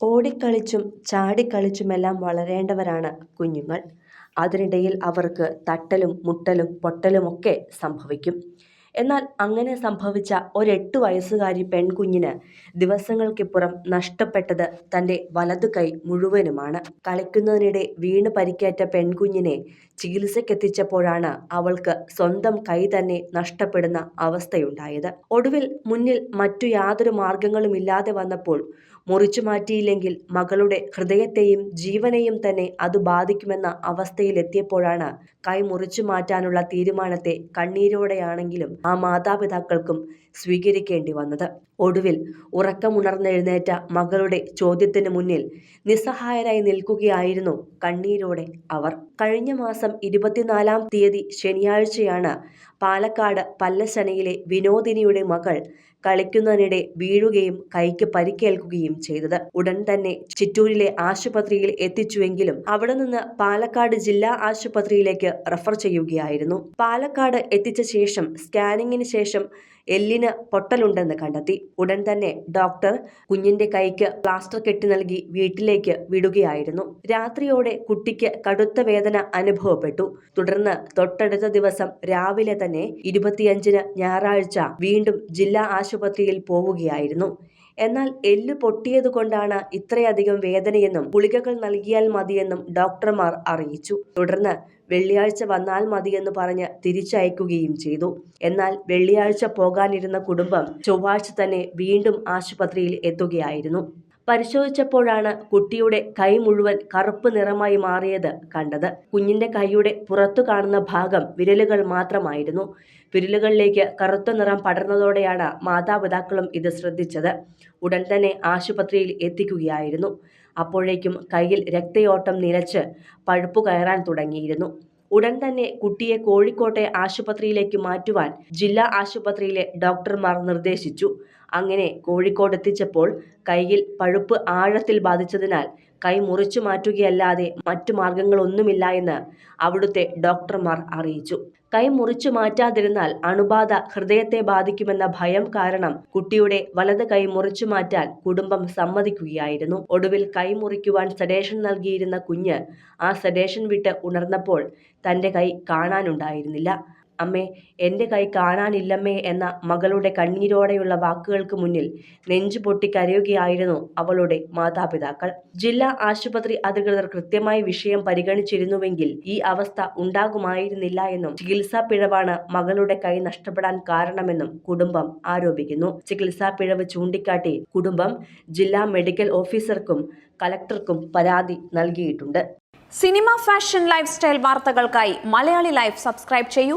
ഓടിക്കളിച്ചും ചാടിക്കളിച്ചുമെല്ലാം വളരേണ്ടവരാണ് കുഞ്ഞുങ്ങൾ. അതിനിടയിൽ അവർക്ക് തട്ടലും മുട്ടലും പൊട്ടലുമൊക്കെ സംഭവിക്കും. എന്നാൽ അങ്ങനെ സംഭവിച്ച ഒരെട്ട് വയസ്സുകാരി പെൺകുഞ്ഞിന് ദിവസങ്ങൾക്കിപ്പുറം നഷ്ടപ്പെട്ടത് തന്റെ വലതു കൈ മുഴുവനുമാണ്. കളിക്കുന്നതിനിടെ വീണ് പരിക്കേറ്റ പെൺകുഞ്ഞിനെ ചികിത്സയ്ക്കെത്തിച്ചപ്പോഴാണ് അവൾക്ക് സ്വന്തം കൈ തന്നെ നഷ്ടപ്പെടുന്ന അവസ്ഥയുണ്ടായത്. ഒടുവിൽ മുന്നിൽ മറ്റു യാതൊരു മാർഗങ്ങളുമില്ലാതെ വന്നപ്പോൾ മുറിച്ചുമാറ്റിയില്ലെങ്കിൽ മകളുടെ ഹൃദയത്തെയും ജീവനെയും തന്നെ അത് ബാധിക്കുമെന്ന അവസ്ഥയിലെത്തിയപ്പോഴാണ് കൈ മുറിച്ചു മാറ്റാനുള്ള തീരുമാനത്തെ കണ്ണീരോടെയാണെങ്കിലും ആ മാതാപിതാക്കൾക്കും സ്വീകരിക്കേണ്ടി വന്നത്. ഒടുവിൽ ഉറക്കമുണർന്നെഴുന്നേറ്റ മകളുടെ ചോദ്യത്തിന് മുന്നിൽ നിസ്സഹായരായി നിൽക്കുകയായിരുന്നു കണ്ണീരോടെ അവർ. കഴിഞ്ഞ മാസം ഇരുപത്തിനാലാം തീയതി ശനിയാഴ്ചയാണ് പാലക്കാട് പല്ലശനയിലെ വിനോദിനിയുടെ മകൾ കളിക്കുന്നതിനിടെ വീഴുകയും കൈക്ക് പരിക്കേൽക്കുകയും ചെയ്തത്. ഉടൻ തന്നെ ചിറ്റൂരിലെ ആശുപത്രിയിൽ എത്തിച്ചുവെങ്കിലും അവിടെ നിന്ന് പാലക്കാട് ജില്ലാ ആശുപത്രിയിലേക്ക് റഫർ ചെയ്യുകയായിരുന്നു. പാലക്കാട് എത്തിച്ച ശേഷം സ്കാനിങ്ങിന് ശേഷം എല്ലിന് പൊട്ടലുണ്ടെന്ന് കണ്ടെത്തി. ഉടൻ തന്നെ ഡോക്ടർ കുഞ്ഞിന്റെ കൈക്ക് പ്ലാസ്റ്റർ കെട്ടി നൽകി വീട്ടിലേക്ക് വിടുകയായിരുന്നു. രാത്രിയോടെ കുട്ടിക്ക് കടുത്ത വേദന അനുഭവപ്പെട്ടു. തുടർന്ന് തൊട്ടടുത്ത ദിവസം രാവിലെ തന്നെ ഇരുപത്തിയഞ്ചിന് ഞായറാഴ്ച വീണ്ടും ജില്ലാ ആശുപത്രിയിൽ പോവുകയായിരുന്നു. എന്നാൽ എല്ല് പൊട്ടിയതുകൊണ്ടാണ് ഇത്രയധികം വേദനയെന്നും ഗുളികകൾ നൽകിയാൽ മതിയെന്നും ഡോക്ടർമാർ അറിയിച്ചു. തുടർന്ന് വെള്ളിയാഴ്ച വന്നാൽ മതിയെന്ന് പറഞ്ഞ് തിരിച്ചയക്കുകയും ചെയ്തു. എന്നാൽ വെള്ളിയാഴ്ച പോകാനിരുന്ന കുടുംബം ചൊവ്വാഴ്ച തന്നെ വീണ്ടും ആശുപത്രിയിൽ എത്തുകയായിരുന്നു. പരിശോധിച്ചപ്പോഴാണ് കുട്ടിയുടെ കൈ മുഴുവൻ കറുപ്പ് നിറമായി മാറിയത് കണ്ടത്. കുഞ്ഞിന്റെ കൈയുടെ പുറത്തു കാണുന്ന ഭാഗം വിരലുകൾ മാത്രമായിരുന്നു. വിരലുകളിലേക്ക് കറുത്ത നിറം പടർന്നതോടെയാണ് മാതാപിതാക്കളും ഇത് ശ്രദ്ധിച്ചത്. ഉടൻ തന്നെ ആശുപത്രിയിൽ എത്തിക്കുകയായിരുന്നു. അപ്പോഴേക്കും കയ്യിൽ രക്തയോട്ടം നിലച്ച് പഴുപ്പ് കയറാൻ തുടങ്ങിയിരുന്നു. ഉടൻ തന്നെ കുട്ടിയെ കോഴിക്കോട്ടെ ആശുപത്രിയിലേക്ക് മാറ്റുവാൻ ജില്ലാ ആശുപത്രിയിലെ ഡോക്ടർമാർ നിർദ്ദേശിച്ചു. അങ്ങനെ കോഴിക്കോടെത്തിച്ചപ്പോൾ കൈയിൽ പഴുപ്പ് ആഴത്തിൽ ബാധിച്ചതിനാൽ കൈ മുറിച്ചു മാറ്റുകയല്ലാതെ മറ്റു മാർഗങ്ങളൊന്നുമില്ല എന്ന് അവിടുത്തെ ഡോക്ടർമാർ അറിയിച്ചു. കൈ മുറിച്ചു മാറ്റാതിരുന്നാൽ അണുബാധ ഹൃദയത്തെ ബാധിക്കുമെന്ന ഭയം കാരണം കുട്ടിയുടെ വലത് കൈ മുറിച്ചു മാറ്റാൻ കുടുംബം സമ്മതിക്കുകയായിരുന്നു. ഒടുവിൽ കൈ മുറിക്കുവാൻ സഡേഷൻ നൽകിയിരുന്ന കുഞ്ഞ് ആ സഡേഷൻ വിട്ട് ഉണർന്നപ്പോൾ തന്റെ കൈ കാണാനുണ്ടായിരുന്നില്ല. "അമ്മേ, എന്റെ കൈ കാണാനില്ലമ്മേ" എന്ന മകളുടെ കണ്ണീരോടെയുള്ള വാക്കുകൾക്ക് മുന്നിൽ നെഞ്ചുപൊട്ടി കരയുകയായിരുന്നു അവളുടെ മാതാപിതാക്കൾ. ജില്ലാ ആശുപത്രി അധികൃതർ കൃത്യമായി വിഷയം പരിഗണിച്ചിരുന്നുവെങ്കിൽ ഈ അവസ്ഥ ഉണ്ടാകുമായിരുന്നില്ല എന്നും ചികിത്സാ പിഴവാണ് മകളുടെ കൈ നഷ്ടപ്പെടാൻ കാരണമെന്നും കുടുംബം ആരോപിക്കുന്നു. ചികിത്സാ പിഴവ് ചൂണ്ടിക്കാട്ടി കുടുംബം ജില്ലാ മെഡിക്കൽ ഓഫീസർക്കും കലക്ടർക്കും പരാതി നൽകിയിട്ടുണ്ട്. സിനിമ ഫാഷൻ ലൈഫ് സ്റ്റൈൽ വാർത്തകൾക്കായി മലയാളി ലൈഫ് സബ്സ്ക്രൈബ് ചെയ്യൂ